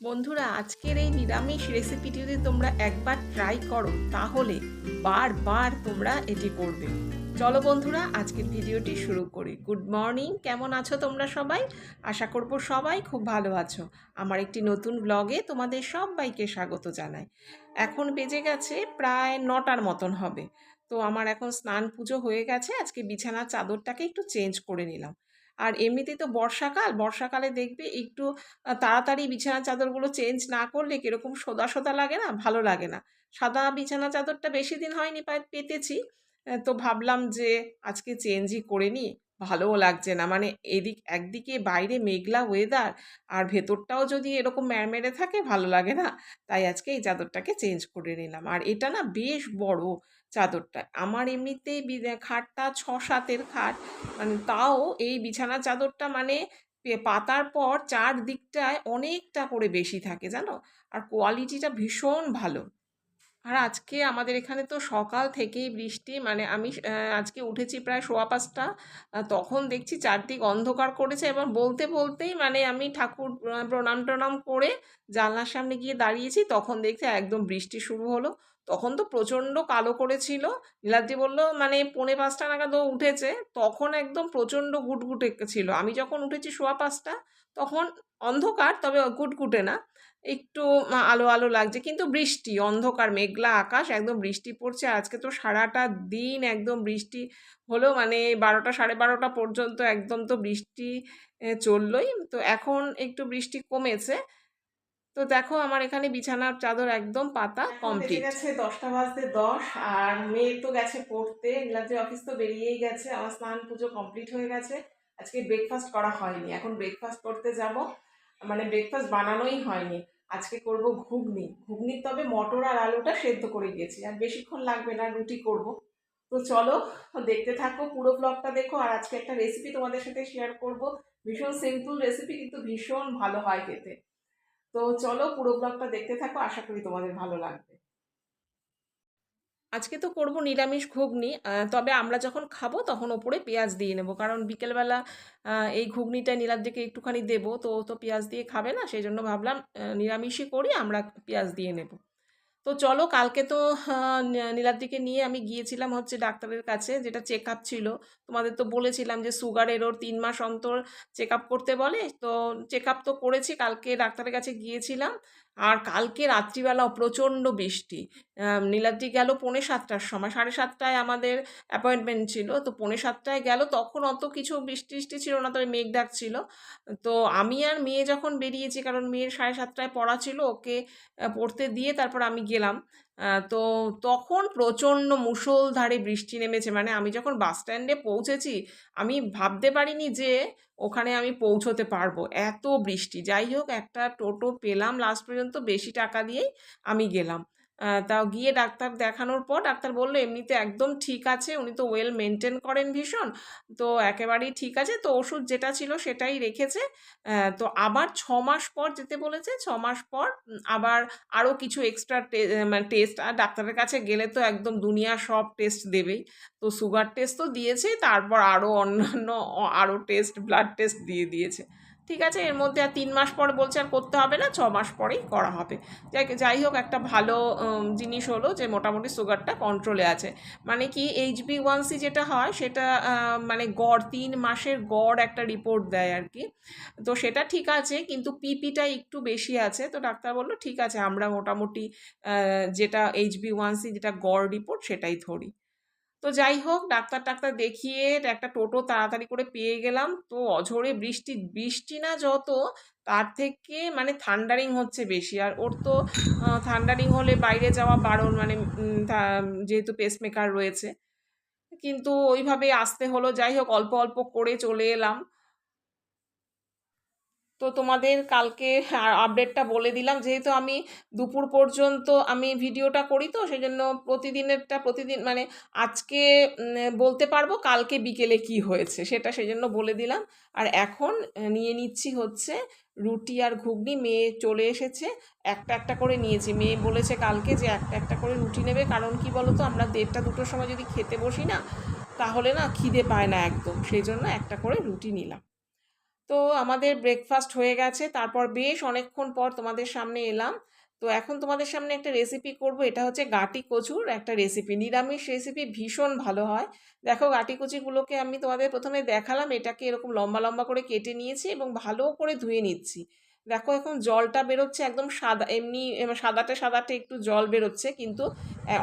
বন্ধুরা, আজকের এই নিরামিষ রেসিপিটি যদি তোমরা একবার ট্রাই করো, তাহলে বারবার তোমরা এটি করবে। চলো বন্ধুরা, আজকের ভিডিওটি শুরু করি। গুড মর্নিং কেমন আছো তোমরা সবাই? আশা করব সবাই খুব ভালো আছো। আমার একটি নতুন ব্লগে তোমাদের সবাইকে স্বাগত জানাই। এখন বেজে গেছে প্রায় নটার মতন হবে। তো আমার এখন স্নান পুজো হয়ে গেছে, আজকে বিছানার চাদরটাকে একটু চেঞ্জ করে নিলাম। আর এমনিতেই তো বর্ষাকাল বর্ষাকালে দেখবে একটু তাড়াতাড়ি বিছানার চাদরগুলো চেঞ্জ না করলে কীরকম সোদা, সোদা লাগে না? ভালো লাগে না। সাদা বিছানা চাদরটা বেশি দিন হয়নি পেতেছি। তো ভাবলাম যে আজকে চেঞ্জই করে নিই। ভালোও লাগছে না। মানে এদিক, একদিকে বাইরে মেঘলা ওয়েদার আর ভেতরটাও যদি এরকম ম্যাড়মেড়ে থাকে ভালো লাগে না। তাই আজকে এই চাদরটাকে চেঞ্জ করে নিলাম। আর এটা না বেশ বড় চাদরটা। আমার এমনিতেই খাটটা ছ সাতের খাট। মানে তাও এই বিছানার চাদরটা মানে পাতার পর চারদিকটায় অনেকটা করে বেশি থাকে, জানো? আর কোয়ালিটিটা ভীষণ ভালো। আর আজকে আমাদের এখানে তো সকাল থেকেই বৃষ্টি মানে আমি আজকে উঠেছি প্রায় সোয়া পাঁচটা তখন দেখছি চারদিক অন্ধকার করেছে এবং বলতে, বলতেই মানে আমি ঠাকুর প্রণাম-টণাম করে জানলার সামনে গিয়ে দাঁড়িয়েছি তখন দেখছি একদম বৃষ্টি শুরু হলো। তখন তো প্রচণ্ড কালো করেছিল। নীলাদ্রি বলল মানে পৌনে পাঁচটা নাগাদ ও উঠেছে। তখন একদম প্রচণ্ড গুটগুটে ছিল। আমি যখন উঠেছি সোয়া পাঁচটা তখন অন্ধকার তবে গুটগুটে না। একটু আলো, আলো লাগছে। কিন্তু বৃষ্টি, অন্ধকার মেঘলা আকাশ একদম বৃষ্টি পড়ছে। আজকে তো সারাটা দিন একদম বৃষ্টি হলো মানে ১২টা ১২:৩০ পর্যন্ত একদম তো বৃষ্টি চললই। তো এখন একটু বৃষ্টি কমেছে। তো দেখো আমার এখানে বিছানার চাদর একদম পাতা কমপ্লিট। গেছে দশটা বাজতে দশ আর মেয়ে তো গেছে পড়তে নীলাদ্রি অফিস তো বেরিয়েই গেছে আমার স্নান পুজো কমপ্লিট হয়ে গেছে আজকে ব্রেকফাস্ট করা হয়নি এখন ব্রেকফাস্ট করতে যাব মানে ব্রেকফাস্ট বানানোই হয়নি। আজকে করব ঘুগনি। ঘুগনির তবে মটর আর আলুটা সেদ্ধ করে দিয়েছি। আর বেশিক্ষণ লাগবে না, রুটি করব। তো চলো, দেখতে থাকো পুরো ব্লগটা দেখো। আর আজকে একটা রেসিপি তোমাদের সাথে শেয়ার করব। ভীষণ সিম্পল রেসিপি কিন্তু ভীষণ ভালো হয় খেতে। তো চলো পুরো ব্লগটা দেখতে থাকো। আশা করি তোমাদের ভালো লাগবে। আজকে তো করব নিরামিষ ঘুগনি তবে আমরা যখন খাব তখন ওপরে পেঁয়াজ দিয়ে নেব। কারণ বিকেলবেলা এই ঘুগনিটা নীলাদ্রিকে একটুখানি দেবো। তো তো পেঁয়াজ দিয়ে খাবে না। সেই জন্য ভাবলাম নিরামিষই করি, আমরা পেঁয়াজ দিয়ে নেব। তো চলো, কালকে তো নীলাদ্রিকে নিয়ে আমি গিয়েছিলাম হচ্ছে ডাক্তারের কাছে, যেটা চেকআপ ছিল। তোমাদের তো বলেছিলাম যে সুগারের ওর তিন মাস অন্তর চেকআপ করতে বলে। তো চেকআপ তো করেছি, কালকে ডাক্তারের কাছে গিয়েছিলাম। আর কালকে রাত্রিবেলাও প্রচণ্ড বৃষ্টি। নীলাদ্রি গেল পৌনে সাতটার সময়। ৭:৩০টায় আমাদের অ্যাপয়েন্টমেন্ট ছিল। তো পৌনে সাতটায় গেল, তখন অত কিছু বৃষ্টি বৃষ্টি ছিল না, তবে মেঘ ডাক ছিল। তো আমি আর মেয়ে যখন বেরিয়েছি, কারণ মেয়ের ৭:৩০টায় পড়া ছিল, ওকে পড়তে দিয়ে তারপর আমি গেলাম। তো তখন প্রচণ্ড মুষলধারে বৃষ্টি নেমেছে। মানে আমি যখন বাস স্ট্যান্ডে পৌঁছেছি, আমি ভাবতে পারিনি যে ওখানে আমি পৌঁছতে পারব। এত বৃষ্টি। যাই হোক, একটা টোটো পেলাম, লাস্ট পর্যন্ত বেশি টাকা দিয়েই আমি গেলাম। তাও গিয়ে ডাক্তার দেখানোর পর ডাক্তার বলল এমনিতে একদম ঠিক আছে। উনি তো ওয়েল মেনটেন করেন ভীষণ। তো একেবারেই ঠিক আছে। তো ওষুধ যেটা ছিল সেটাই রেখেছে। তো আবার ৬ মাস পর যেতে বলেছে। ৬ মাস পর আবার আরও কিছু এক্সট্রা মানে টেস্ট আর ডাক্তারের কাছে গেলে তো একদম দুনিয়ার সব টেস্ট দেবেই। তো সুগার টেস্ট তো দিয়েছেই তারপর আরও অন্যান্য আরও টেস্ট ব্লাড টেস্ট দিয়ে দিয়েছে। ঠিক আছে, এর মধ্যে আর তিন মাস পর বলছে আর করতে হবে না, ছ মাস পরেই করা হবে। যাই যাই হোক, একটা ভালো জিনিস হলো যে মোটামুটি সুগারটা কন্ট্রোলে আছে। মানে কি HbA1c যেটা হয়, সেটা মানে গড়, তিন মাসের গড় একটা রিপোর্ট দেয় আর কি তো সেটা ঠিক আছে, কিন্তু পিপিটা একটু বেশি আছে। তো ডাক্তার বলল, ঠিক আছে, আমরা মোটামুটি যেটা HbA1c যেটা গড় রিপোর্ট সেটাই ধরি। তো যাই হোক ডাক্তার-টাক্তার দেখিয়ে একটা টোটো তাড়াতাড়ি করে পেয়ে গেলাম। তো অঝোরে বৃষ্টি, বৃষ্টি না যত তার থেকে মানে থান্ডারিং হচ্ছে বেশি। আর ওর তো থান্ডারিং হলে বাইরে যাওয়া বারণ মানে যেহেতু পেসমেকার রয়েছে। কিন্তু ওইভাবে আসতে হলো। যাই হোক অল্প, অল্প করে চলে এলাম। তো তোমাদের কালকে আপডেটটা বলে দিলাম। যেহেতু আমি দুপুর পর্যন্ত আমি ভিডিওটা করি তো সেই জন্য প্রতিদিনেরটা প্রতিদিন মানে আজকে বলতে পারব কালকে বিকেলে কি হয়েছে সেটা সেই জন্য বলে দিলাম। আর এখন নিয়ে নিচ্ছি হচ্ছে রুটি আর ঘুগনি। মেয়ে চলে এসেছে। একটা, একটা করে নিয়েছি। মেয়ে বলেছে কালকে যে একটা, একটা করে রুটি নেবে। কারণ কি বলো তো আমরা ১:৩০ ২টোর সময় যদি খেতে বসি না তাহলে না খিদে পায় না একদম। সেই জন্য একটা করে রুটি নিলাম। তো আমাদের ব্রেকফাস্ট হয়ে গেছে। তারপর বেশ অনেকক্ষণ পর তোমাদের সামনে এলাম। তো এখন তোমাদের সামনে একটা রেসিপি করব। এটা হচ্ছে গাটি কচুর একটা রেসিপি নিরামিষ রেসিপি ভীষণ ভালো হয়। দেখো গাটি কচুগুলোকে আমি তোমাদের প্রথমে দেখালাম। এটাকে এরকম লম্বা লম্বা করে কেটে নিয়েছি এবং ভালো করে ধুয়ে নিচ্ছি। দেখো এখন জলটা বেরোচ্ছে একদম সাদা এমনি এম, সাদাটে সাদাটে একটু জল বেরোচ্ছে কিন্তু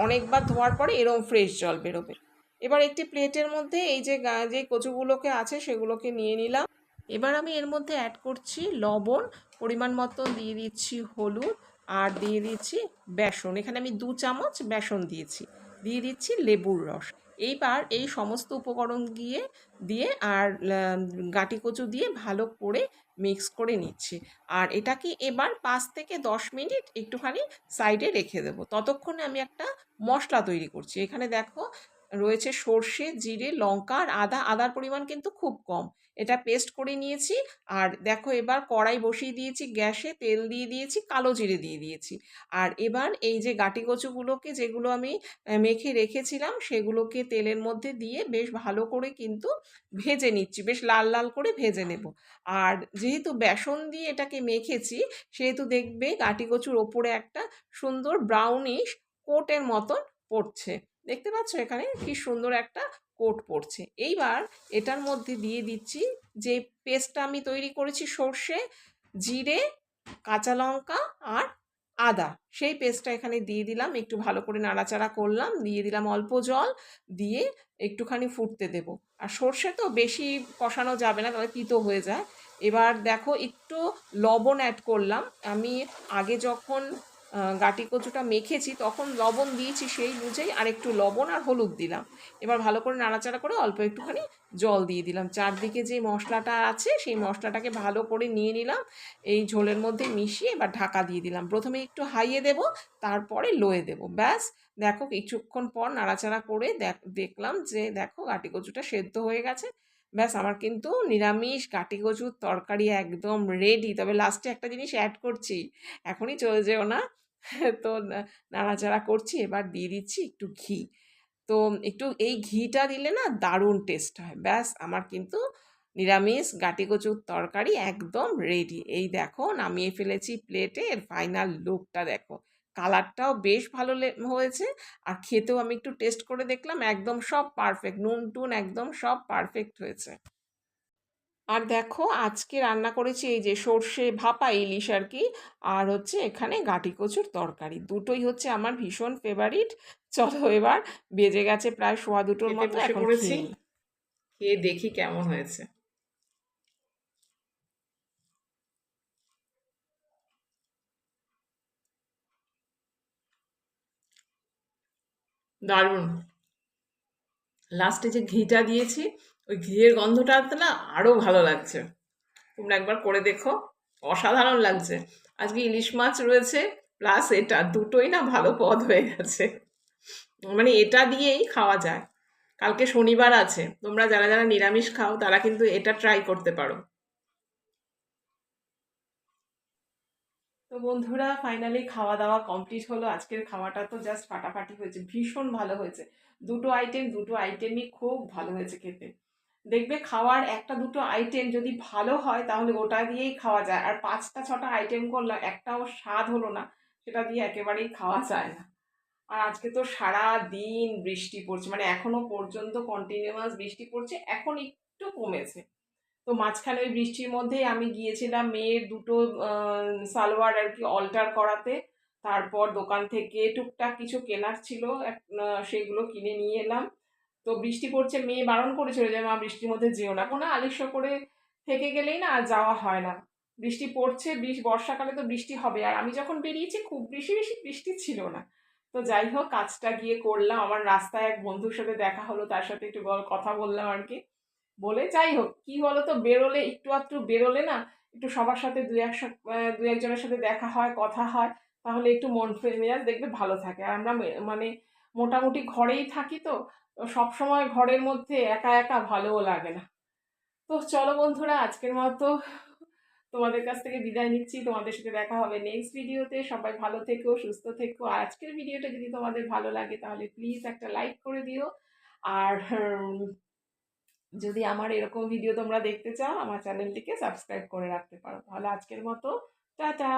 অনেকবার ধোয়ার পরে এরকম ফ্রেশ জল বেরোবে। এবার একটি প্লেটের মধ্যে এই যে যে কচুগুলোকে আছে সেগুলোকে নিয়ে নিলাম। এবার আমি এর মধ্যে অ্যাড করছি লবণ, পরিমাণ মতো দিয়ে দিচ্ছি হলুদ আর দিয়ে দিচ্ছি বেসন। এখানে আমি দু চামচ বেসন দিয়েছি। দিয়ে দিচ্ছি লেবুর রস। এইবার এই সমস্ত উপকরণ গিয়ে, দিয়ে আর গাঁটি কচু দিয়ে ভালো করে মিক্স করে নিচ্ছি। আর এটাকে এবার পাঁচ থেকে দশ মিনিট একটুখানি সাইডে রেখে দেবো। ততক্ষণে আমি একটা মশলা তৈরি করছি। এখানে দেখো রয়েছে সর্ষে, জিরে, লঙ্কা আর আদা। আদার পরিমাণ কিন্তু খুব কম। এটা পেস্ট করে নিয়েছি। আর দেখো এবার কড়াই বসিয়ে দিয়েছি গ্যাসে, তেল দিয়ে দিয়েছি, কালো জিরে দিয়ে দিয়েছি। আর এবার এই যে গাটি কচুগুলোকে যেগুলো আমি মেখে রেখেছিলাম, সেগুলোকে তেলের মধ্যে দিয়ে বেশ ভালো করে কিন্তু ভেজে নিচ্ছি, বেশ লাল লাল করে ভেজে নেব। আর যেহেতু বেসন দিয়ে এটাকে মেখেছি, সেহেতু দেখবে গাটি কচুর ওপরে একটা সুন্দর ব্রাউনিশ কোটের মতন পড়ছে। দেখতে পাচ্ছ এখানে কি সুন্দর একটা কোট পড়ছে এইবার এটার মধ্যে দিয়ে দিচ্ছি যে পেস্টটা আমি তৈরি করেছি সর্ষে, জিরে, কাঁচা লঙ্কা আর আদা। সেই পেস্টটা এখানে দিয়ে দিলাম, একটু ভালো করে নাড়াচাড়া করলাম, দিয়ে দিলাম অল্প জল, দিয়ে একটুখানি ফুটতে দেবো। আর সর্ষে তো বেশি কষানো যাবে না, তাহলে তিতো হয়ে যায়। এবার দেখো, একটু লবণ অ্যাড করলাম। আমি আগে যখন গাটি কচুটা মেখেছি, তখন লবণ দিয়েছি সেই বুঝেই আর একটু লবণ আর হলুদ দিলাম। এবার ভালো করে নাড়াচাড়া করে অল্প একটুখানি জল দিয়ে দিলাম। চারদিকে যে মশলাটা আছে, সেই মশলাটাকে ভালো করে নিয়ে নিলাম, এই ঝোলের মধ্যে মিশিয়ে এবার ঢাকা দিয়ে দিলাম। প্রথমে একটু হাইয়ে দেব, তারপরে লোয়ে দেব। ব্যাস, দেখো কিছুক্ষণ পর নাড়াচাড়া করে দেখ- দেখলাম যে দেখো গাটি কচুটা সেদ্ধ হয়ে গেছে। ব্যাস, আমার কিন্তু নিরামিষ গাটি কচুর তরকারি একদম রেডি তবে লাস্টে একটা জিনিস অ্যাড করছি। এখনই চলে যেও না। তো নাড়াচাড়া করছি, এবার দিয়ে দিচ্ছি একটু ঘি। তো একটু এই ঘিটা দিলে না দারুণ টেস্ট হয়। ব্যাস, আমার কিন্তু নিরামিষ গাটি কচুর তরকারি একদম রেডি এই দেখো, নামিয়ে ফেলেছি প্লেটে এর ফাইনাল লুকটা দেখো। কালারটাও বেশ ভালো হয়েছে। আর খেতেও আমি একটু টেস্ট করে দেখলাম, একদম সব পারফেক্ট নুন টুন একদম সব পারফেক্ট হয়েছে। আর দেখো আজকে রান্না করেছি এই যে সর্ষে ভাপা ইলিশ আর কি আর হচ্ছে এখানে গাটি কচুর তরকারি। দুটোই হচ্ছে আমার ভীষণ ফেভারিট চলো এবার বেজে গেছে প্রায় সোয়া দুটোর মতো এখন পড়েছি। খেয়ে দেখি কেমন হয়েছে। দারুণ। লাস্টে যে ঘিটা দিয়েছি, ওই ঘিয়ের গন্ধটা না আরও ভালো লাগছে। তোমরা একবার করে দেখো, অসাধারণ লাগছে। আজকে ইলিশ মাছ রয়েছে প্লাস এটা দুটোই না ভালো পদ হয়ে গেছে। মানে এটা দিয়েই খাওয়া যায়। কালকে শনিবার আছে, তোমরা যারা যারা নিরামিষ খাও, তারা কিন্তু এটা ট্রাই করতে পারো। তো বন্ধুরা ফাইনালি খাওয়া দাওয়া কমপ্লিট হলো। আজকের খাওয়াটা তো জাস্ট ফাটাফাটি হয়েছে, ভীষণ ভালো হয়েছে। দুটো আইটেম দুটো আইটেমই খুব ভালো হয়েছে খেতে। দেখবে খাওয়ার একটা, দুটো আইটেম যদি ভালো হয়, তাহলে ওটা দিয়েই খাওয়া যায়। আর পাঁচটা, ছটা আইটেম করলাম, একটাও স্বাদ হলো না, সেটা দিয়ে একেবারেই খাওয়া যায় না। আর আজকে তো সারা দিন বৃষ্টি পড়ছে মানে এখনও পর্যন্ত কন্টিনিউয়াস বৃষ্টি পড়ছে, এখন একটু কমেছে। তো মাঝখানে ওই বৃষ্টির মধ্যেই আমি গিয়েছিলাম মেয়ের দুটো সালোয়ার আর কি অল্টার করাতে। তারপর দোকান থেকে টুকটাক কিছু কেনার ছিল সেগুলো কিনে নিয়ে এলাম। তো বৃষ্টি পড়ছে, মেয়ে বারণ করেছিল যে, মা, বৃষ্টির মধ্যে যেও না। কোনো আলিস্য করে থেকে গেলেই না আর যাওয়া হয় না। বৃষ্টি পড়ছে বৃষ্টি বর্ষাকালে তো বৃষ্টি হবে। আর আমি যখন বেরিয়েছি, খুব বেশি বেশি বৃষ্টি ছিল না। তো যাই হোক, কাজটা গিয়ে করলাম। আমার রাস্তায় এক বন্ধুর সাথে দেখা হলো, তার সাথে একটু কথা বললাম আর কি। বলে, যাই হোক, কি বলো তো বেরোলে, একটু আধটু বেরোলে না, একটু সবার সাথে দু এক দু একজনের সাথে দেখা হয়, কথা হয়, তাহলে একটু মন মেজাজ দেখবে ভালো থাকে। আর আমরা মানে মোটামুটি ঘরেই থাকি তো সব সময় ঘরের মধ্যে একা একা ভালোও লাগে না। তো চলো বন্ধুরা, আজকের মতো তোমাদের কাছ থেকে বিদায় নিচ্ছি। তোমাদের সাথে দেখা হবে নেক্সট ভিডিওতে সবাই ভালো থেকো, সুস্থ থেকো। আর আজকের ভিডিওটা যদি তোমাদের ভালো লাগে, তাহলে প্লিজ একটা লাইক করে দিও। আর যদি আমার এরকম ভিডিও তোমরা দেখতে চাও, আমার চ্যানেলটিকে সাবস্ক্রাইব করে রাখতে পারো। তাহলে আজকের মতো, টাটা!